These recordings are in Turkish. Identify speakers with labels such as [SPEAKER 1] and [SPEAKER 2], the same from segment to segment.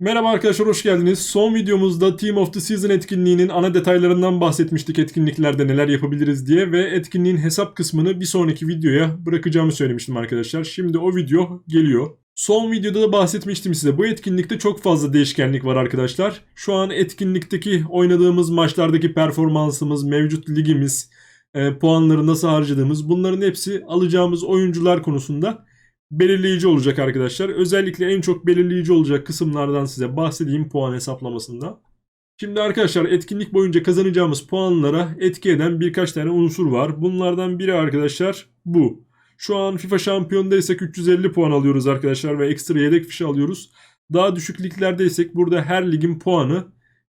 [SPEAKER 1] Merhaba arkadaşlar hoş geldiniz. Son videomuzda Team of the Season etkinliğinin ana detaylarından bahsetmiştik etkinliklerde neler yapabiliriz diye ve etkinliğin hesap kısmını bir sonraki videoya bırakacağımı söylemiştim arkadaşlar. Şimdi o video geliyor. Son videoda da bahsetmiştim size. Bu etkinlikte çok fazla değişkenlik var arkadaşlar. Şu an etkinlikteki oynadığımız maçlardaki performansımız, mevcut ligimiz, e, puanları nasıl harcadığımız bunların hepsi alacağımız oyuncular konusunda belirleyici olacak arkadaşlar. Özellikle en çok belirleyici olacak kısımlardan size bahsedeyim puan hesaplamasında. Şimdi arkadaşlar etkinlik boyunca kazanacağımız puanlara etki eden birkaç tane unsur var. Bunlardan biri arkadaşlar bu. Şu an FIFA şampiyondaysak 350 puan alıyoruz arkadaşlar ve ekstra yedek fişi alıyoruz. Daha düşük liglerdeysek burada her ligin puanı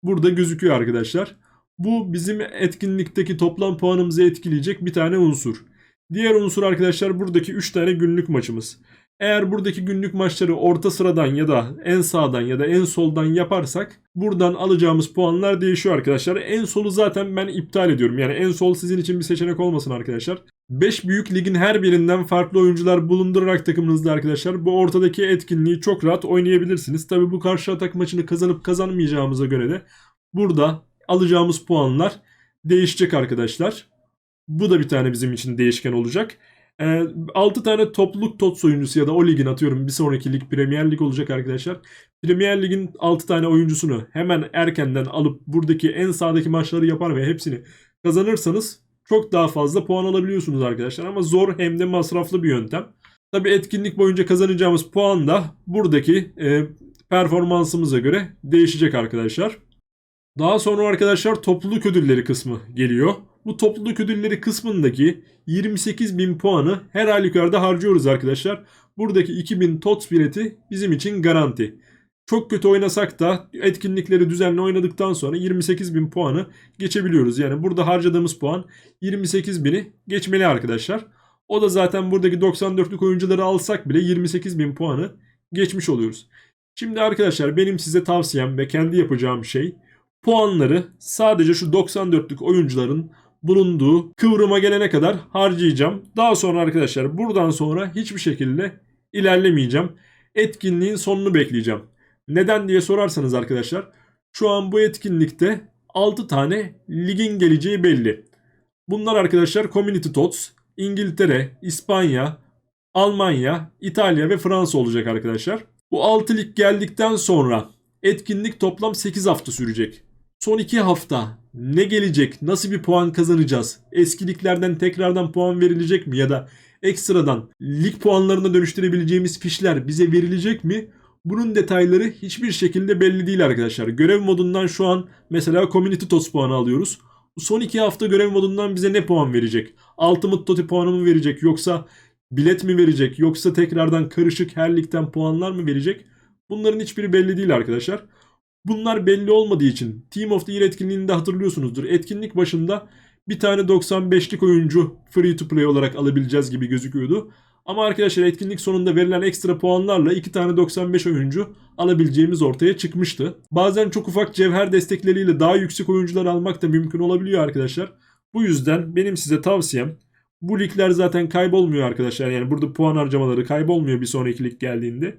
[SPEAKER 1] burada gözüküyor arkadaşlar. Bu bizim etkinlikteki toplam puanımızı etkileyecek bir tane unsur. Diğer unsur arkadaşlar buradaki 3 tane günlük maçımız. Eğer buradaki günlük maçları orta sıradan ya da en sağdan ya da en soldan yaparsak buradan alacağımız puanlar değişiyor arkadaşlar. En solu zaten ben iptal ediyorum. Yani en sol sizin için bir seçenek olmasın arkadaşlar. 5 büyük ligin her birinden farklı oyuncular bulundurarak takımınızda arkadaşlar bu ortadaki etkinliği çok rahat oynayabilirsiniz. Tabi bu karşı atak maçını kazanıp kazanmayacağımıza göre de burada alacağımız puanlar değişecek arkadaşlar. Bu da bir tane bizim için değişken olacak. Ee, 6 tane topluluk TOTS oyuncusu ya da o ligin atıyorum bir sonraki lig Premier Lig olacak arkadaşlar. Premier Lig'in 6 tane oyuncusunu hemen erkenden alıp buradaki en sağdaki maçları yapar ve hepsini kazanırsanız çok daha fazla puan alabiliyorsunuz arkadaşlar. Ama zor hem de masraflı bir yöntem. Tabi etkinlik boyunca kazanacağımız puan da buradaki e, performansımıza göre değişecek arkadaşlar. Daha sonra arkadaşlar topluluk ödülleri kısmı geliyor. Bu topluluk ödülleri kısmındaki 28.000 puanı her halükarda harcıyoruz arkadaşlar. Buradaki 2000 TOTS bileti bizim için garanti. Çok kötü oynasak da etkinlikleri düzenli oynadıktan sonra 28.000 puanı geçebiliyoruz. Yani burada harcadığımız puan 28.000'i geçmeli arkadaşlar. O da zaten buradaki 94'lük oyuncuları alsak bile 28.000 puanı geçmiş oluyoruz. Şimdi arkadaşlar benim size tavsiyem ve kendi yapacağım şey puanları sadece şu 94'lük oyuncuların bulunduğu kıvrıma gelene kadar harcayacağım. Daha sonra arkadaşlar buradan sonra hiçbir şekilde ilerlemeyeceğim. Etkinliğin sonunu bekleyeceğim. Neden diye sorarsanız arkadaşlar şu an bu etkinlikte 6 tane ligin geleceği belli. Bunlar arkadaşlar Community Tots, İngiltere, İspanya, Almanya, İtalya ve Fransa olacak arkadaşlar. Bu 6 lig geldikten sonra etkinlik toplam 8 hafta sürecek. Son 2 hafta ne gelecek? Nasıl bir puan kazanacağız? Eski liglerden tekrardan puan verilecek mi? Ya da ekstradan lig puanlarına dönüştürebileceğimiz fişler bize verilecek mi? Bunun detayları hiçbir şekilde belli değil arkadaşlar. Görev modundan şu an mesela Community TOS puanı alıyoruz. Son 2 hafta görev modundan bize ne puan verecek? Ultimate TOTI puanı mı verecek? Yoksa bilet mi verecek? Yoksa tekrardan karışık her ligden puanlar mı verecek? Bunların hiçbiri belli değil arkadaşlar. Bunlar belli olmadığı için Team of the Year etkinliğinde hatırlıyorsunuzdur. Etkinlik başında bir tane 95'lik oyuncu free to play olarak alabileceğiz gibi gözüküyordu. Ama arkadaşlar etkinlik sonunda verilen ekstra puanlarla iki tane 95 oyuncu alabileceğimiz ortaya çıkmıştı. Bazen çok ufak cevher destekleriyle daha yüksek oyuncular almak da mümkün olabiliyor arkadaşlar. Bu yüzden benim size tavsiyem bu ligler zaten kaybolmuyor arkadaşlar. Yani burada puan harcamaları kaybolmuyor bir sonraki lig geldiğinde.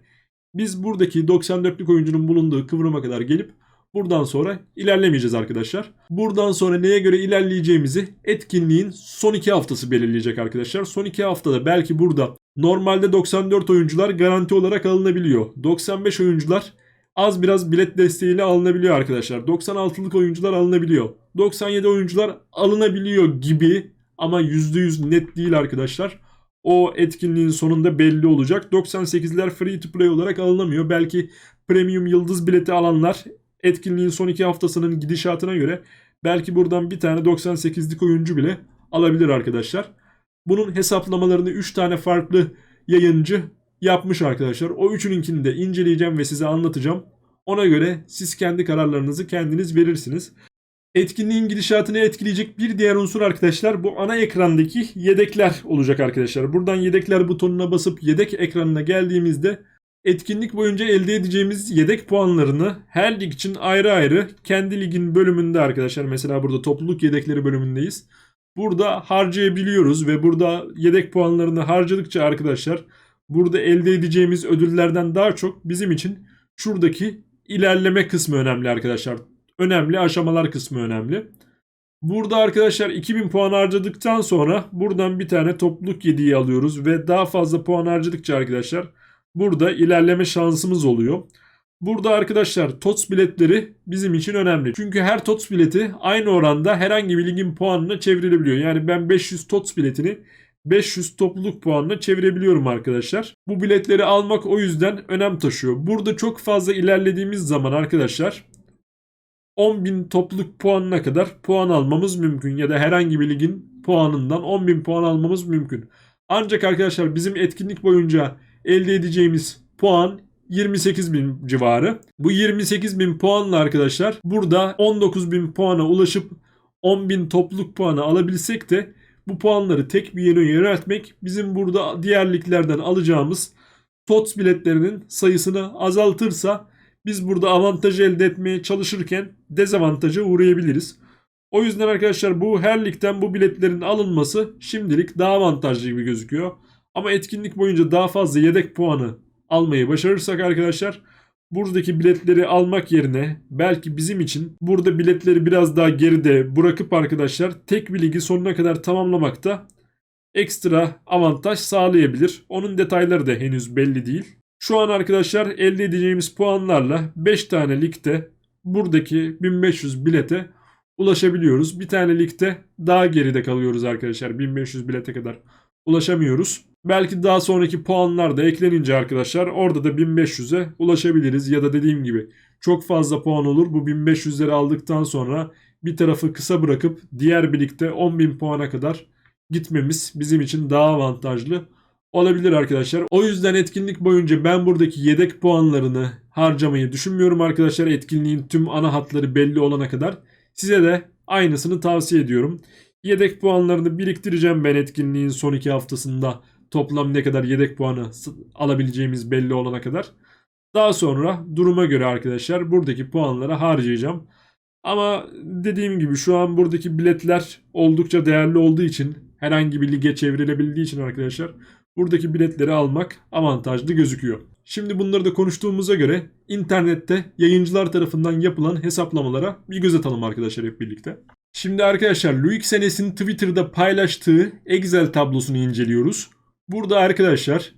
[SPEAKER 1] Biz buradaki 94'lük oyuncunun bulunduğu kıvrıma kadar gelip buradan sonra ilerlemeyeceğiz arkadaşlar. Buradan sonra neye göre ilerleyeceğimizi etkinliğin son 2 haftası belirleyecek arkadaşlar. Son 2 haftada belki burada normalde 94 oyuncular garanti olarak alınabiliyor. 95 oyuncular az biraz bilet desteğiyle alınabiliyor arkadaşlar. 96'lık oyuncular alınabiliyor. 97 oyuncular alınabiliyor gibi ama %100 net değil arkadaşlar o etkinliğin sonunda belli olacak. 98'ler free to play olarak alınamıyor. Belki premium yıldız bileti alanlar etkinliğin son iki haftasının gidişatına göre belki buradan bir tane 98'lik oyuncu bile alabilir arkadaşlar. Bunun hesaplamalarını 3 tane farklı yayıncı yapmış arkadaşlar. O üçününkini de inceleyeceğim ve size anlatacağım. Ona göre siz kendi kararlarınızı kendiniz verirsiniz. Etkinliğin gidişatını etkileyecek bir diğer unsur arkadaşlar bu ana ekrandaki yedekler olacak arkadaşlar. Buradan yedekler butonuna basıp yedek ekranına geldiğimizde etkinlik boyunca elde edeceğimiz yedek puanlarını her lig için ayrı ayrı kendi ligin bölümünde arkadaşlar mesela burada topluluk yedekleri bölümündeyiz. Burada harcayabiliyoruz ve burada yedek puanlarını harcadıkça arkadaşlar burada elde edeceğimiz ödüllerden daha çok bizim için şuradaki ilerleme kısmı önemli arkadaşlar. Önemli aşamalar kısmı önemli. Burada arkadaşlar 2000 puan harcadıktan sonra buradan bir tane topluluk yediği alıyoruz ve daha fazla puan harcadıkça arkadaşlar burada ilerleme şansımız oluyor. Burada arkadaşlar TOTS biletleri bizim için önemli. Çünkü her TOTS bileti aynı oranda herhangi bir ligin puanına çevrilebiliyor. Yani ben 500 TOTS biletini 500 topluluk puanına çevirebiliyorum arkadaşlar. Bu biletleri almak o yüzden önem taşıyor. Burada çok fazla ilerlediğimiz zaman arkadaşlar 10.000 topluluk puanına kadar puan almamız mümkün. Ya da herhangi bir ligin puanından 10.000 puan almamız mümkün. Ancak arkadaşlar bizim etkinlik boyunca elde edeceğimiz puan 28.000 civarı. Bu 28.000 puanla arkadaşlar burada 19.000 puana ulaşıp 10.000 topluluk puanı alabilsek de bu puanları tek bir yere yöneltmek bizim burada diğer liglerden alacağımız TOTS biletlerinin sayısını azaltırsa biz burada avantaj elde etmeye çalışırken dezavantaja uğrayabiliriz. O yüzden arkadaşlar bu her ligden bu biletlerin alınması şimdilik daha avantajlı gibi gözüküyor. Ama etkinlik boyunca daha fazla yedek puanı almayı başarırsak arkadaşlar buradaki biletleri almak yerine belki bizim için burada biletleri biraz daha geride bırakıp arkadaşlar tek bir ligi sonuna kadar tamamlamakta ekstra avantaj sağlayabilir. Onun detayları da henüz belli değil. Şu an arkadaşlar elde edeceğimiz puanlarla 5 tane ligde buradaki 1500 bilete ulaşabiliyoruz. Bir tane ligde daha geride kalıyoruz arkadaşlar. 1500 bilete kadar ulaşamıyoruz. Belki daha sonraki puanlar da eklenince arkadaşlar orada da 1500'e ulaşabiliriz. Ya da dediğim gibi çok fazla puan olur. Bu 1500'leri aldıktan sonra bir tarafı kısa bırakıp diğer birlikte 10.000 puana kadar gitmemiz bizim için daha avantajlı olabilir arkadaşlar. O yüzden etkinlik boyunca ben buradaki yedek puanlarını harcamayı düşünmüyorum arkadaşlar. Etkinliğin tüm ana hatları belli olana kadar. Size de aynısını tavsiye ediyorum. Yedek puanlarını biriktireceğim ben etkinliğin son iki haftasında. Toplam ne kadar yedek puanı alabileceğimiz belli olana kadar. Daha sonra duruma göre arkadaşlar buradaki puanları harcayacağım. Ama dediğim gibi şu an buradaki biletler oldukça değerli olduğu için herhangi bir lige çevrilebildiği için arkadaşlar buradaki biletleri almak avantajlı gözüküyor. Şimdi bunları da konuştuğumuza göre internette yayıncılar tarafından yapılan hesaplamalara bir göz atalım arkadaşlar hep birlikte. Şimdi arkadaşlar Luik Senes'in Twitter'da paylaştığı Excel tablosunu inceliyoruz. Burada arkadaşlar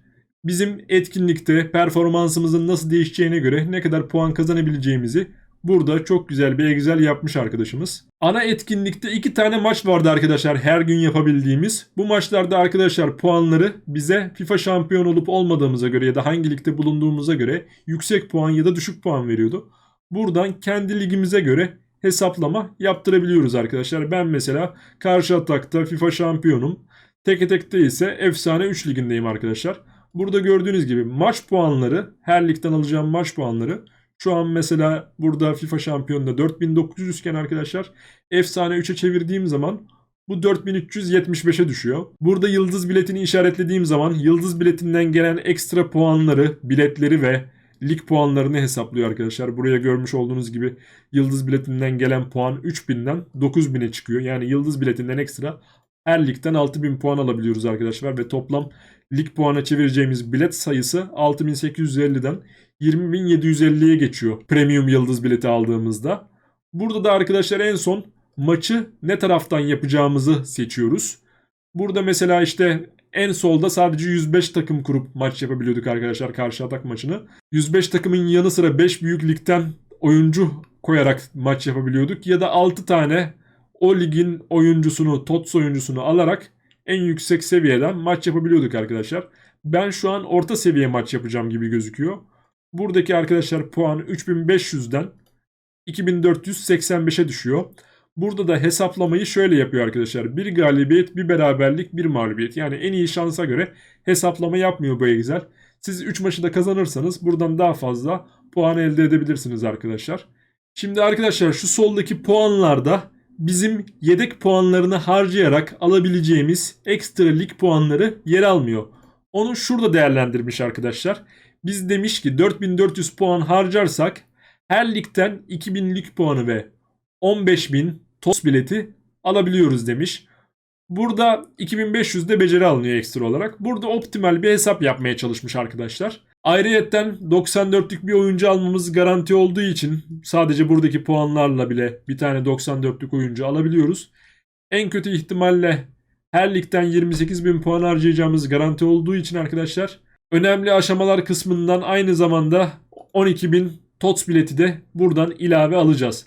[SPEAKER 1] bizim etkinlikte performansımızın nasıl değişeceğine göre ne kadar puan kazanabileceğimizi burada çok güzel bir Excel yapmış arkadaşımız. Ana etkinlikte iki tane maç vardı arkadaşlar her gün yapabildiğimiz. Bu maçlarda arkadaşlar puanları bize FIFA şampiyon olup olmadığımıza göre ya da hangi ligde bulunduğumuza göre yüksek puan ya da düşük puan veriyordu. Buradan kendi ligimize göre hesaplama yaptırabiliyoruz arkadaşlar. Ben mesela karşı atakta FIFA şampiyonum. Teke tekte ise efsane 3 ligindeyim arkadaşlar. Burada gördüğünüz gibi maç puanları, her ligden alacağım maç puanları şu an mesela burada FIFA şampiyonunda 4900 iken arkadaşlar efsane 3'e çevirdiğim zaman bu 4375'e düşüyor. Burada yıldız biletini işaretlediğim zaman yıldız biletinden gelen ekstra puanları, biletleri ve lig puanlarını hesaplıyor arkadaşlar. Buraya görmüş olduğunuz gibi yıldız biletinden gelen puan 3000'den 9000'e çıkıyor. Yani yıldız biletinden ekstra her ligden 6000 puan alabiliyoruz arkadaşlar ve toplam lig puana çevireceğimiz bilet sayısı 6850'den 20.750'ye geçiyor premium yıldız bileti aldığımızda. Burada da arkadaşlar en son maçı ne taraftan yapacağımızı seçiyoruz. Burada mesela işte en solda sadece 105 takım kurup maç yapabiliyorduk arkadaşlar karşı atak maçını. 105 takımın yanı sıra 5 büyük ligden oyuncu koyarak maç yapabiliyorduk. Ya da 6 tane o ligin oyuncusunu, TOTS oyuncusunu alarak en yüksek seviyeden maç yapabiliyorduk arkadaşlar. Ben şu an orta seviye maç yapacağım gibi gözüküyor. Buradaki arkadaşlar puan 3500'den 2485'e düşüyor. Burada da hesaplamayı şöyle yapıyor arkadaşlar. Bir galibiyet, bir beraberlik, bir mağlubiyet. Yani en iyi şansa göre hesaplama yapmıyor bu Excel. Siz 3 maçı da kazanırsanız buradan daha fazla puan elde edebilirsiniz arkadaşlar. Şimdi arkadaşlar şu soldaki puanlarda bizim yedek puanlarını harcayarak alabileceğimiz ekstra lig puanları yer almıyor. Onu şurada değerlendirmiş arkadaşlar. Biz demiş ki 4400 puan harcarsak her ligden 2000 lig puanı ve 15.000 TOS bileti alabiliyoruz demiş. Burada 2500 de beceri alınıyor ekstra olarak. Burada optimal bir hesap yapmaya çalışmış arkadaşlar. Ayrıyetten 94'lük bir oyuncu almamız garanti olduğu için sadece buradaki puanlarla bile bir tane 94'lük oyuncu alabiliyoruz. En kötü ihtimalle her ligden 28 bin puan harcayacağımız garanti olduğu için arkadaşlar önemli aşamalar kısmından aynı zamanda 12 bin TOTS bileti de buradan ilave alacağız.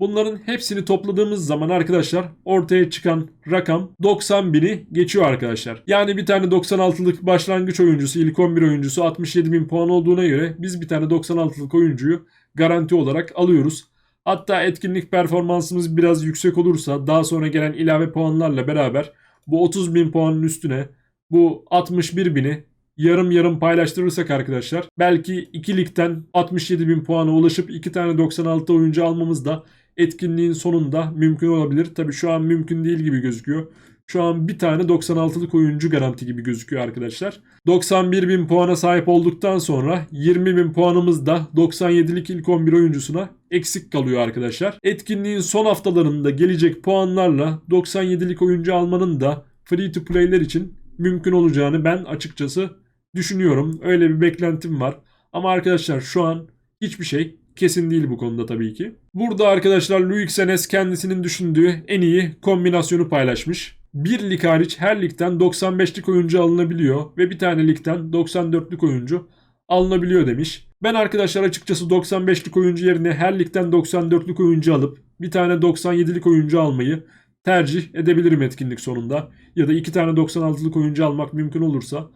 [SPEAKER 1] Bunların hepsini topladığımız zaman arkadaşlar ortaya çıkan rakam 90 bini geçiyor arkadaşlar. Yani bir tane 96'lık başlangıç oyuncusu ilk 11 oyuncusu 67 bin puan olduğuna göre biz bir tane 96'lık oyuncuyu garanti olarak alıyoruz. Hatta etkinlik performansımız biraz yüksek olursa daha sonra gelen ilave puanlarla beraber bu 30 bin puanın üstüne bu 61 bini yarım yarım paylaştırırsak arkadaşlar belki 2 ligden 67 bin puana ulaşıp 2 tane 96 oyuncu almamız da etkinliğin sonunda mümkün olabilir. Tabi şu an mümkün değil gibi gözüküyor. Şu an bir tane 96'lık oyuncu garanti gibi gözüküyor arkadaşlar. 91 bin puana sahip olduktan sonra 20 bin puanımız da 97'lik ilk 11 oyuncusuna eksik kalıyor arkadaşlar. Etkinliğin son haftalarında gelecek puanlarla 97'lik oyuncu almanın da free to play'ler için mümkün olacağını ben açıkçası düşünüyorum. Öyle bir beklentim var. Ama arkadaşlar şu an hiçbir şey kesin değil bu konuda tabii ki. Burada arkadaşlar Luis Enes kendisinin düşündüğü en iyi kombinasyonu paylaşmış. Bir lig hariç her ligden 95'lik oyuncu alınabiliyor ve bir tane ligden 94'lük oyuncu alınabiliyor demiş. Ben arkadaşlar açıkçası 95'lik oyuncu yerine her ligden 94'lük oyuncu alıp bir tane 97'lik oyuncu almayı tercih edebilirim etkinlik sonunda. Ya da iki tane 96'lık oyuncu almak mümkün olursa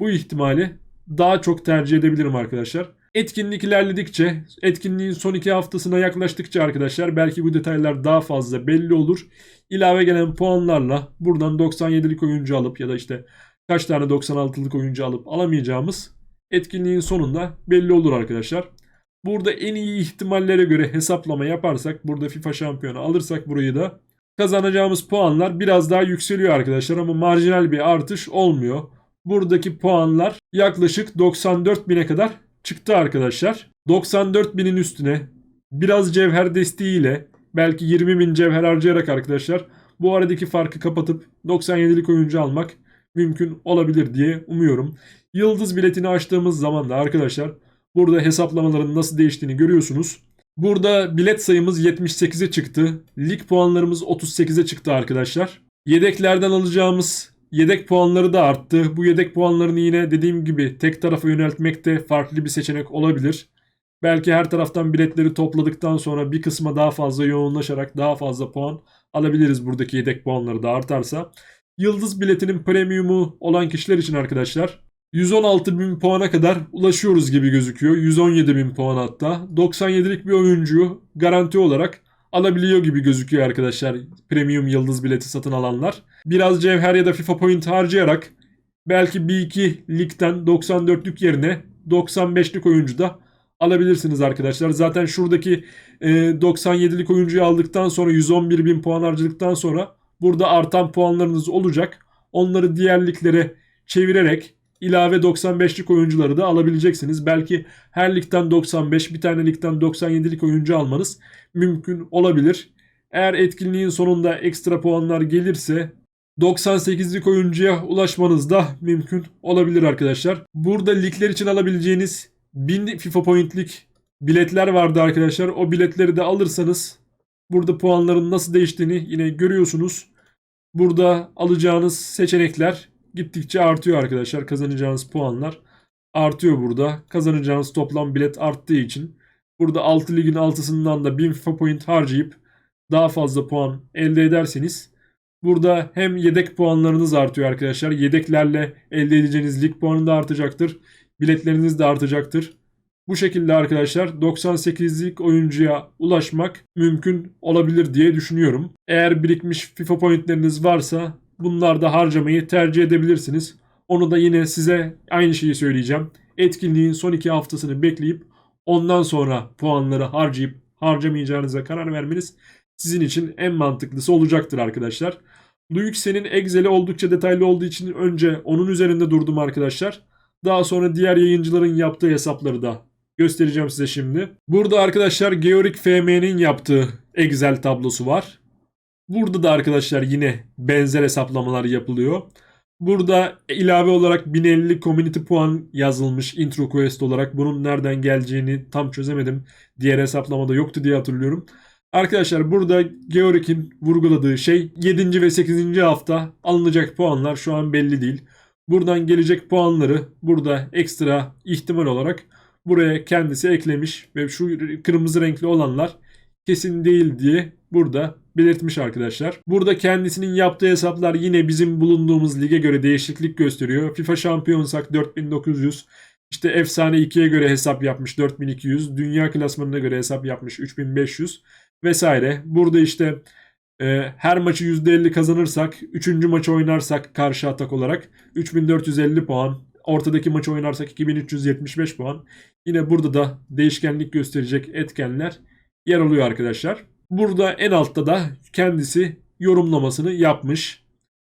[SPEAKER 1] bu ihtimali daha çok tercih edebilirim arkadaşlar. Etkinlik ilerledikçe, etkinliğin son iki haftasına yaklaştıkça arkadaşlar belki bu detaylar daha fazla belli olur. İlave gelen puanlarla buradan 97'lik oyuncu alıp ya da işte kaç tane 96'lık oyuncu alıp alamayacağımız etkinliğin sonunda belli olur arkadaşlar. Burada en iyi ihtimallere göre hesaplama yaparsak, burada FIFA şampiyonu alırsak burayı da kazanacağımız puanlar biraz daha yükseliyor arkadaşlar ama marjinal bir artış olmuyor. Buradaki puanlar yaklaşık 94 bine kadar çıktı arkadaşlar. 94 binin üstüne biraz cevher desteğiyle belki 20 bin cevher harcayarak arkadaşlar bu aradaki farkı kapatıp 97'lik oyuncu almak mümkün olabilir diye umuyorum. Yıldız biletini açtığımız zaman da arkadaşlar burada hesaplamaların nasıl değiştiğini görüyorsunuz. Burada bilet sayımız 78'e çıktı. Lig puanlarımız 38'e çıktı arkadaşlar. Yedeklerden alacağımız Yedek puanları da arttı. Bu yedek puanlarını yine dediğim gibi tek tarafa yöneltmek de farklı bir seçenek olabilir. Belki her taraftan biletleri topladıktan sonra bir kısma daha fazla yoğunlaşarak daha fazla puan alabiliriz buradaki yedek puanları da artarsa. Yıldız biletinin premiumu olan kişiler için arkadaşlar 116 bin puana kadar ulaşıyoruz gibi gözüküyor. 117 bin puan hatta. 97'lik bir oyuncuyu garanti olarak alabiliyor gibi gözüküyor arkadaşlar premium yıldız bileti satın alanlar. Biraz cevher ya da FIFA point harcayarak belki bir iki ligden 94'lük yerine 95'lik oyuncu da alabilirsiniz arkadaşlar. Zaten şuradaki e, 97'lik oyuncuyu aldıktan sonra 111 bin puan harcadıktan sonra burada artan puanlarınız olacak. Onları diğer liglere çevirerek ilave 95'lik oyuncuları da alabileceksiniz. Belki her ligden 95 bir tane ligden 97'lik oyuncu almanız mümkün olabilir. Eğer etkinliğin sonunda ekstra puanlar gelirse 98'lik oyuncuya ulaşmanız da mümkün olabilir arkadaşlar. Burada ligler için alabileceğiniz 1000 FIFA Point'lik biletler vardı arkadaşlar. O biletleri de alırsanız burada puanların nasıl değiştiğini yine görüyorsunuz. Burada alacağınız seçenekler gittikçe artıyor arkadaşlar. Kazanacağınız puanlar artıyor burada. Kazanacağınız toplam bilet arttığı için burada 6 ligin altısından da 1000 FIFA point harcayıp daha fazla puan elde ederseniz burada hem yedek puanlarınız artıyor arkadaşlar. Yedeklerle elde edeceğiniz lig puanı da artacaktır. Biletleriniz de artacaktır. Bu şekilde arkadaşlar 98'lik oyuncuya ulaşmak mümkün olabilir diye düşünüyorum. Eğer birikmiş FIFA pointleriniz varsa bunlarda harcamayı tercih edebilirsiniz. Onu da yine size aynı şeyi söyleyeceğim. Etkinliğin son iki haftasını bekleyip ondan sonra puanları harcayıp harcamayacağınıza karar vermeniz sizin için en mantıklısı olacaktır arkadaşlar. Luixe'nin Excel'i oldukça detaylı olduğu için önce onun üzerinde durdum arkadaşlar. Daha sonra diğer yayıncıların yaptığı hesapları da göstereceğim size şimdi. Burada arkadaşlar Georik FM'nin yaptığı Excel tablosu var. Burada da arkadaşlar yine benzer hesaplamalar yapılıyor. Burada ilave olarak 1050 community puan yazılmış intro quest olarak. Bunun nereden geleceğini tam çözemedim. Diğer hesaplamada yoktu diye hatırlıyorum. Arkadaşlar burada Georg'in vurguladığı şey 7. ve 8. hafta alınacak puanlar şu an belli değil. Buradan gelecek puanları burada ekstra ihtimal olarak buraya kendisi eklemiş ve şu kırmızı renkli olanlar kesin değil diye burada belirtmiş arkadaşlar. Burada kendisinin yaptığı hesaplar yine bizim bulunduğumuz lige göre değişiklik gösteriyor. FIFA şampiyonsak 4900, işte efsane 2'ye göre hesap yapmış 4200, dünya klasmanına göre hesap yapmış 3500 vesaire. Burada işte e, her maçı %50 kazanırsak, 3. maçı oynarsak karşı atak olarak 3450 puan, ortadaki maçı oynarsak 2375 puan. Yine burada da değişkenlik gösterecek etkenler yer alıyor arkadaşlar. Burada en altta da kendisi yorumlamasını yapmış.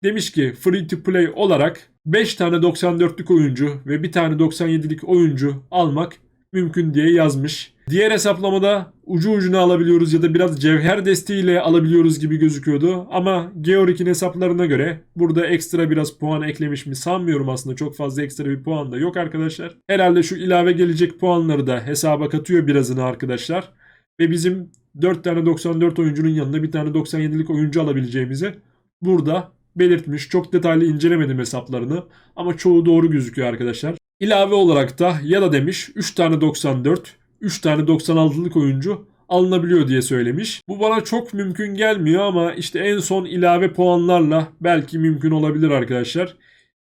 [SPEAKER 1] Demiş ki free to play olarak 5 tane 94'lük oyuncu ve bir tane 97'lik oyuncu almak mümkün diye yazmış. Diğer hesaplamada ucu ucuna alabiliyoruz ya da biraz cevher desteğiyle alabiliyoruz gibi gözüküyordu. Ama Georg'in hesaplarına göre burada ekstra biraz puan eklemiş mi sanmıyorum aslında. Çok fazla ekstra bir puan da yok arkadaşlar. Herhalde şu ilave gelecek puanları da hesaba katıyor birazını arkadaşlar. Ve bizim 4 tane 94 oyuncunun yanında bir tane 97'lik oyuncu alabileceğimizi burada belirtmiş. Çok detaylı incelemedim hesaplarını ama çoğu doğru gözüküyor arkadaşlar. İlave olarak da ya da demiş 3 tane 94, 3 tane 96'lık oyuncu alınabiliyor diye söylemiş. Bu bana çok mümkün gelmiyor ama işte en son ilave puanlarla belki mümkün olabilir arkadaşlar.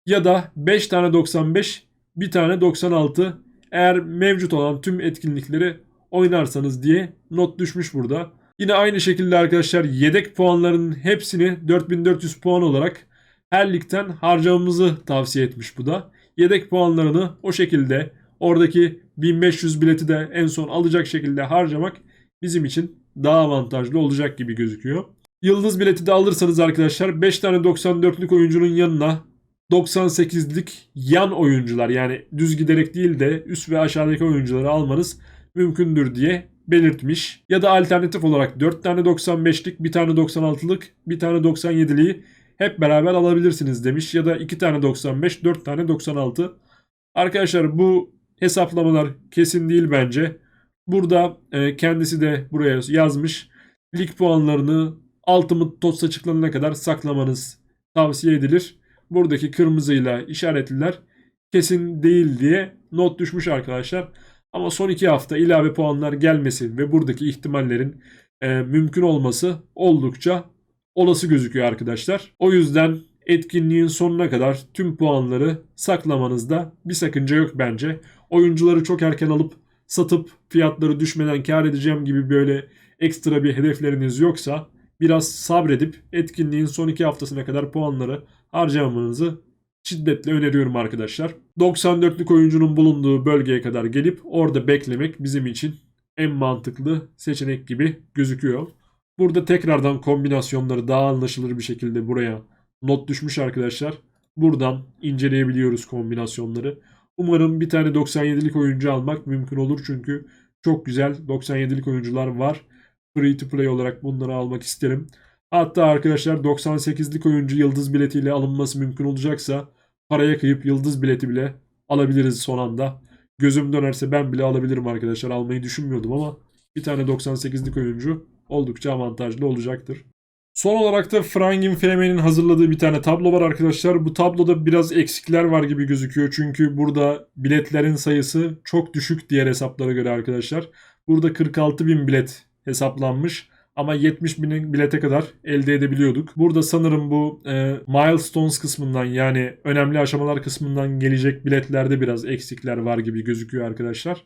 [SPEAKER 1] Ya da 5 tane 95, bir tane 96 eğer mevcut olan tüm etkinlikleri oynarsanız diye not düşmüş burada. Yine aynı şekilde arkadaşlar yedek puanların hepsini 4400 puan olarak her ligden harcamamızı tavsiye etmiş bu da. Yedek puanlarını o şekilde oradaki 1500 bileti de en son alacak şekilde harcamak bizim için daha avantajlı olacak gibi gözüküyor. Yıldız bileti de alırsanız arkadaşlar 5 tane 94'lük oyuncunun yanına 98'lik yan oyuncular yani düz giderek değil de üst ve aşağıdaki oyuncuları almanız mümkündür diye belirtmiş. Ya da alternatif olarak 4 tane 95'lik, bir tane 96'lık, bir tane 97'liği hep beraber alabilirsiniz demiş. Ya da 2 tane 95, 4 tane 96. Arkadaşlar bu hesaplamalar kesin değil bence. Burada e, kendisi de buraya yazmış. Lig puanlarını Ultimate TOTS açıklanana kadar saklamanız tavsiye edilir. Buradaki kırmızıyla işaretliler kesin değil diye not düşmüş arkadaşlar. Ama son iki hafta ilave puanlar gelmesi ve buradaki ihtimallerin e, mümkün olması oldukça olası gözüküyor arkadaşlar. O yüzden etkinliğin sonuna kadar tüm puanları saklamanızda bir sakınca yok bence. Oyuncuları çok erken alıp satıp fiyatları düşmeden kar edeceğim gibi böyle ekstra bir hedefleriniz yoksa biraz sabredip etkinliğin son iki haftasına kadar puanları harcamanızı şiddetle öneriyorum arkadaşlar. 94'lük oyuncunun bulunduğu bölgeye kadar gelip orada beklemek bizim için en mantıklı seçenek gibi gözüküyor. Burada tekrardan kombinasyonları daha anlaşılır bir şekilde buraya not düşmüş arkadaşlar. Buradan inceleyebiliyoruz kombinasyonları. Umarım bir tane 97'lik oyuncu almak mümkün olur çünkü çok güzel 97'lik oyuncular var. Free to play olarak bunları almak isterim. Hatta arkadaşlar 98'lik oyuncu yıldız biletiyle alınması mümkün olacaksa paraya kıyıp yıldız bileti bile alabiliriz son anda. Gözüm dönerse ben bile alabilirim arkadaşlar. Almayı düşünmüyordum ama bir tane 98'lik oyuncu oldukça avantajlı olacaktır. Son olarak da Frangin Feleme'nin hazırladığı bir tane tablo var arkadaşlar. Bu tabloda biraz eksikler var gibi gözüküyor. Çünkü burada biletlerin sayısı çok düşük diğer hesaplara göre arkadaşlar. Burada 46 bin bilet hesaplanmış. Ama 70 bin bilete kadar elde edebiliyorduk. Burada sanırım bu e, milestones kısmından yani önemli aşamalar kısmından gelecek biletlerde biraz eksikler var gibi gözüküyor arkadaşlar.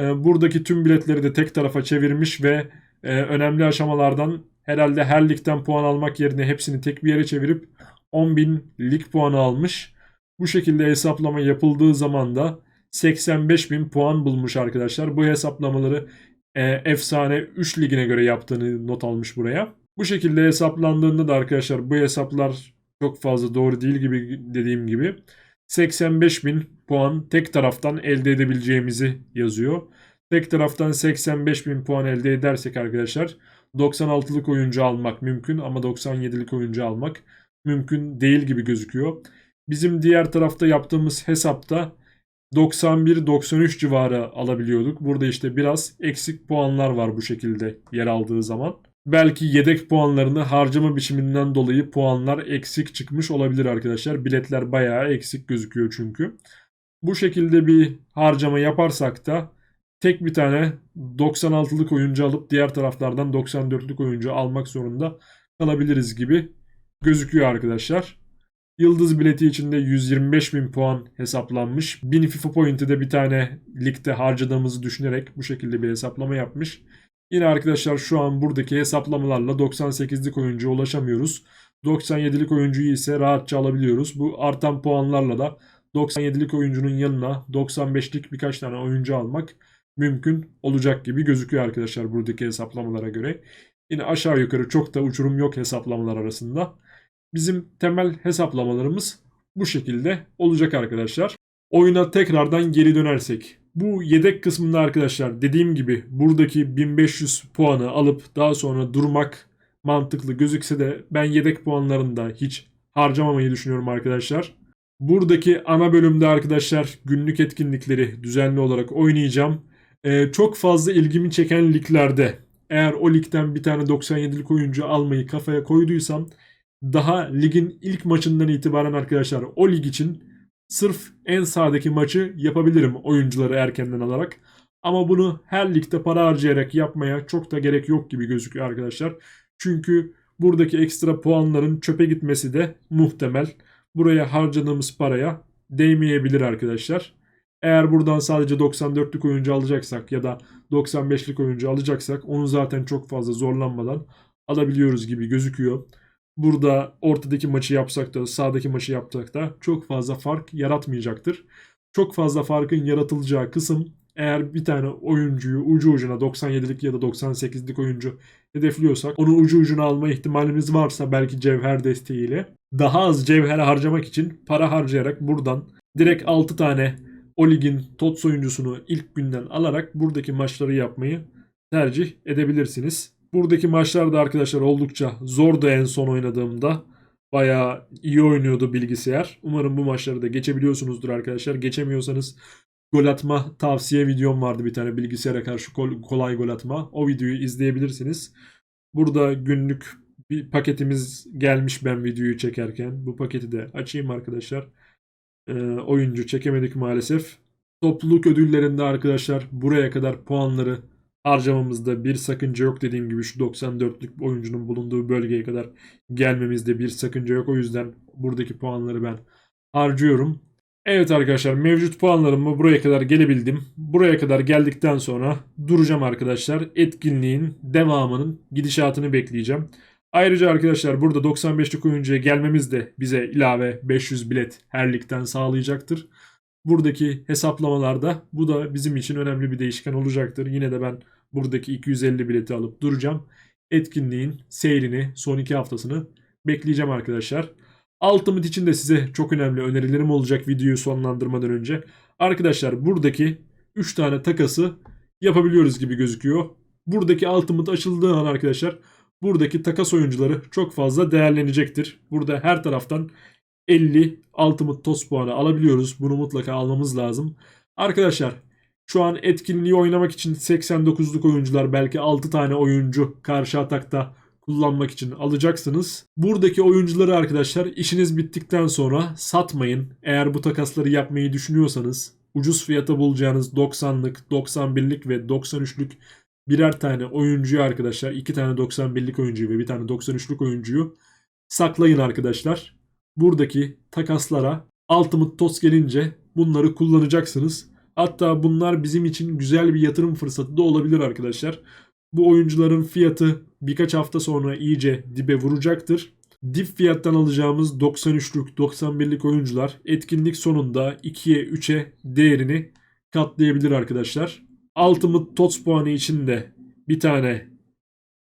[SPEAKER 1] E, buradaki tüm biletleri de tek tarafa çevirmiş ve e, önemli aşamalardan herhalde her ligden puan almak yerine hepsini tek bir yere çevirip 10.000 lig puanı almış. Bu şekilde hesaplama yapıldığı zaman da 85.000 puan bulmuş arkadaşlar. Bu hesaplamaları e, efsane 3 ligine göre yaptığını not almış buraya. Bu şekilde hesaplandığında da arkadaşlar bu hesaplar çok fazla doğru değil gibi dediğim gibi 85.000 puan tek taraftan elde edebileceğimizi yazıyor. Tek taraftan 85.000 puan elde edersek arkadaşlar 96'lık oyuncu almak mümkün ama 97'lik oyuncu almak mümkün değil gibi gözüküyor. Bizim diğer tarafta yaptığımız hesapta 91-93 civarı alabiliyorduk. Burada işte biraz eksik puanlar var bu şekilde yer aldığı zaman. Belki yedek puanlarını harcama biçiminden dolayı puanlar eksik çıkmış olabilir arkadaşlar. Biletler bayağı eksik gözüküyor çünkü. Bu şekilde bir harcama yaparsak da tek bir tane 96'lık oyuncu alıp diğer taraflardan 94'lük oyuncu almak zorunda kalabiliriz gibi gözüküyor arkadaşlar. Yıldız bileti içinde 125 bin puan hesaplanmış. 1000 FIFA point'i de bir tane ligde harcadığımızı düşünerek bu şekilde bir hesaplama yapmış. Yine arkadaşlar şu an buradaki hesaplamalarla 98'lik oyuncuya ulaşamıyoruz. 97'lik oyuncuyu ise rahatça alabiliyoruz. Bu artan puanlarla da 97'lik oyuncunun yanına 95'lik birkaç tane oyuncu almak mümkün olacak gibi gözüküyor arkadaşlar buradaki hesaplamalara göre. Yine aşağı yukarı çok da uçurum yok hesaplamalar arasında. Bizim temel hesaplamalarımız bu şekilde olacak arkadaşlar. Oyuna tekrardan geri dönersek. Bu yedek kısmında arkadaşlar dediğim gibi buradaki 1500 puanı alıp daha sonra durmak mantıklı gözükse de ben yedek puanlarında hiç harcamamayı düşünüyorum arkadaşlar. Buradaki ana bölümde arkadaşlar günlük etkinlikleri düzenli olarak oynayacağım. Ee, çok fazla ilgimi çeken liglerde eğer o ligden bir tane 97'lik oyuncu almayı kafaya koyduysam daha ligin ilk maçından itibaren arkadaşlar o lig için sırf en sağdaki maçı yapabilirim oyuncuları erkenden alarak. Ama bunu her ligde para harcayarak yapmaya çok da gerek yok gibi gözüküyor arkadaşlar. Çünkü buradaki ekstra puanların çöpe gitmesi de muhtemel. Buraya harcadığımız paraya değmeyebilir arkadaşlar. Eğer buradan sadece 94'lük oyuncu alacaksak ya da 95'lik oyuncu alacaksak onu zaten çok fazla zorlanmadan alabiliyoruz gibi gözüküyor. Burada ortadaki maçı yapsak da sağdaki maçı yapsak da çok fazla fark yaratmayacaktır. Çok fazla farkın yaratılacağı kısım eğer bir tane oyuncuyu ucu ucuna 97'lik ya da 98'lik oyuncu hedefliyorsak onu ucu ucuna alma ihtimalimiz varsa belki cevher desteğiyle daha az cevher harcamak için para harcayarak buradan direkt 6 tane o ligin TOTS oyuncusunu ilk günden alarak buradaki maçları yapmayı tercih edebilirsiniz. Buradaki maçlarda arkadaşlar oldukça zordu en son oynadığımda. Bayağı iyi oynuyordu bilgisayar. Umarım bu maçları da geçebiliyorsunuzdur arkadaşlar. Geçemiyorsanız gol atma tavsiye videom vardı bir tane bilgisayara karşı kolay gol atma. O videoyu izleyebilirsiniz. Burada günlük bir paketimiz gelmiş ben videoyu çekerken. Bu paketi de açayım arkadaşlar. Ee, oyuncu çekemedik maalesef. Topluluk ödüllerinde arkadaşlar buraya kadar puanları harcamamızda bir sakınca yok dediğim gibi şu 94'lük oyuncunun bulunduğu bölgeye kadar gelmemizde bir sakınca yok. O yüzden buradaki puanları ben harcıyorum. Evet arkadaşlar mevcut puanlarımı buraya kadar gelebildim. Buraya kadar geldikten sonra duracağım arkadaşlar. Etkinliğin devamının gidişatını bekleyeceğim. Ayrıca arkadaşlar burada 95'lik oyuncuya gelmemiz de bize ilave 500 bilet her ligden sağlayacaktır. Buradaki hesaplamalarda bu da bizim için önemli bir değişken olacaktır. Yine de ben buradaki 250 bileti alıp duracağım. Etkinliğin seyrini son iki haftasını bekleyeceğim arkadaşlar. Ultimate için de size çok önemli önerilerim olacak videoyu sonlandırmadan önce. Arkadaşlar buradaki 3 tane takası yapabiliyoruz gibi gözüküyor. Buradaki Ultimate açıldığı an arkadaşlar buradaki takas oyuncuları çok fazla değerlenecektir. Burada her taraftan 50 Ultimate TOS puanı alabiliyoruz. Bunu mutlaka almamız lazım. Arkadaşlar şu an etkinliği oynamak için 89'luk oyuncular belki 6 tane oyuncu karşı atakta kullanmak için alacaksınız. Buradaki oyuncuları arkadaşlar işiniz bittikten sonra satmayın. Eğer bu takasları yapmayı düşünüyorsanız ucuz fiyata bulacağınız 90'lık, 91'lik ve 93'lük birer tane oyuncuyu arkadaşlar, iki tane 91'lik oyuncuyu ve bir tane 93'lük oyuncuyu saklayın arkadaşlar. Buradaki takaslara Ultimate TOS gelince bunları kullanacaksınız. Hatta bunlar bizim için güzel bir yatırım fırsatı da olabilir arkadaşlar. Bu oyuncuların fiyatı birkaç hafta sonra iyice dibe vuracaktır. Dip fiyattan alacağımız 93'lük 91'lik oyuncular etkinlik sonunda 2'ye 3'e değerini katlayabilir arkadaşlar. Ultimate TOTS puanı için de bir tane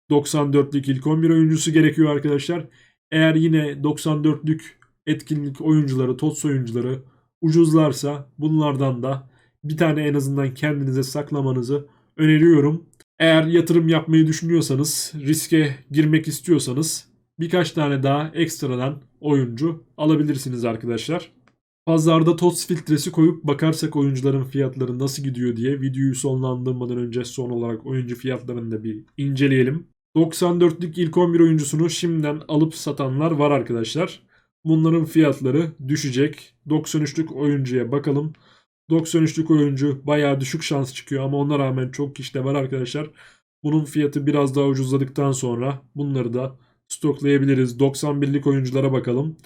[SPEAKER 1] 94'lük ilk 11 oyuncusu gerekiyor arkadaşlar. Eğer yine 94'lük etkinlik oyuncuları, TOTS oyuncuları ucuzlarsa bunlardan da bir tane en azından kendinize saklamanızı öneriyorum. Eğer yatırım yapmayı düşünüyorsanız, riske girmek istiyorsanız birkaç tane daha ekstradan oyuncu alabilirsiniz arkadaşlar. Pazarda TOTS filtresi koyup bakarsak oyuncuların fiyatları nasıl gidiyor diye videoyu sonlandırmadan önce son olarak oyuncu fiyatlarını da bir inceleyelim. 94'lük ilk 11 oyuncusunu şimdiden alıp satanlar var arkadaşlar. Bunların fiyatları düşecek. 93'lük oyuncuya bakalım. 93'lük oyuncu bayağı düşük şans çıkıyor ama ona rağmen çok kişi de var arkadaşlar. Bunun fiyatı biraz daha ucuzladıktan sonra bunları da stoklayabiliriz. 91'lik oyunculara bakalım.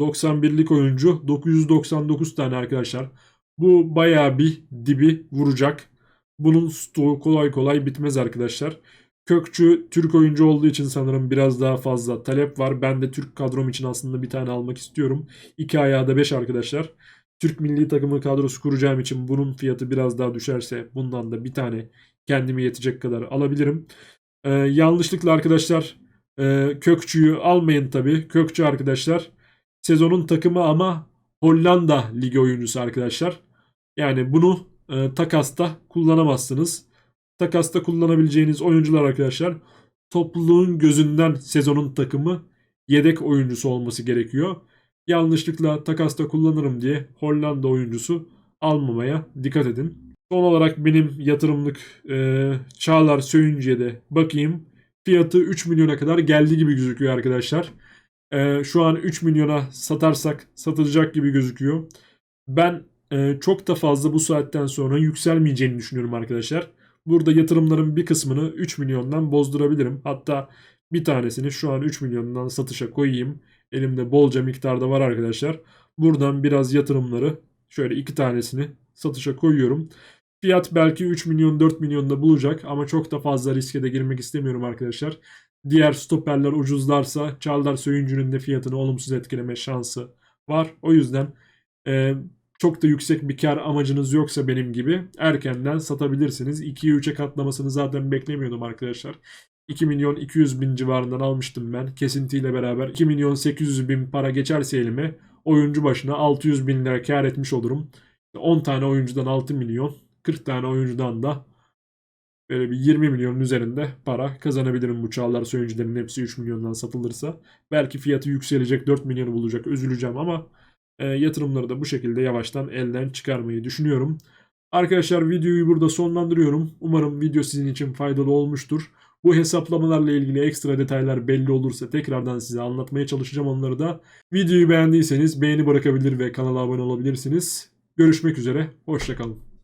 [SPEAKER 1] 91'lik oyuncu 999 tane arkadaşlar. Bu bayağı bir dibi vuracak. Bunun stoğu kolay kolay bitmez arkadaşlar. Kökçü Türk oyuncu olduğu için sanırım biraz daha fazla talep var. Ben de Türk kadrom için aslında bir tane almak istiyorum. 2 ayağı da 5 arkadaşlar. Türk milli takımı kadrosu kuracağım için bunun fiyatı biraz daha düşerse bundan da bir tane kendime yetecek kadar alabilirim. Ee, yanlışlıkla arkadaşlar e, Kökçü'yü almayın tabi. Kökçü arkadaşlar sezonun takımı ama Hollanda ligi oyuncusu arkadaşlar. Yani bunu e, takasta kullanamazsınız. Takasta kullanabileceğiniz oyuncular arkadaşlar topluluğun gözünden sezonun takımı yedek oyuncusu olması gerekiyor. Yanlışlıkla takasta kullanırım diye Hollanda oyuncusu almamaya dikkat edin. Son olarak benim yatırımlık e, Çağlar Söyüncü'ye de bakayım. Fiyatı 3 milyona kadar geldi gibi gözüküyor arkadaşlar. E, şu an 3 milyona satarsak satılacak gibi gözüküyor. Ben e, çok da fazla bu saatten sonra yükselmeyeceğini düşünüyorum arkadaşlar. Burada yatırımların bir kısmını 3 milyondan bozdurabilirim. Hatta bir tanesini şu an 3 milyondan satışa koyayım. Elimde bolca miktarda var arkadaşlar. Buradan biraz yatırımları şöyle iki tanesini satışa koyuyorum. Fiyat belki 3 milyon 4 milyonda bulacak ama çok da fazla riske de girmek istemiyorum arkadaşlar. Diğer stoperler ucuzlarsa Çaldar Söyüncü'nün de fiyatını olumsuz etkileme şansı var. O yüzden e, çok da yüksek bir kar amacınız yoksa benim gibi erkenden satabilirsiniz. 2'ye 3'e katlamasını zaten beklemiyordum arkadaşlar. 2 milyon 200 bin civarından almıştım ben. Kesintiyle beraber 2 milyon 800 bin para geçerse elime oyuncu başına 600 bin lira kar etmiş olurum. 10 tane oyuncudan 6 milyon 40 tane oyuncudan da böyle bir 20 milyonun üzerinde para kazanabilirim bu Çağlar oyuncuların hepsi 3 milyondan satılırsa. Belki fiyatı yükselecek 4 milyonu bulacak üzüleceğim ama e, yatırımları da bu şekilde yavaştan elden çıkarmayı düşünüyorum. Arkadaşlar videoyu burada sonlandırıyorum. Umarım video sizin için faydalı olmuştur. Bu hesaplamalarla ilgili ekstra detaylar belli olursa tekrardan size anlatmaya çalışacağım onları da. Videoyu beğendiyseniz beğeni bırakabilir ve kanala abone olabilirsiniz. Görüşmek üzere, hoşçakalın.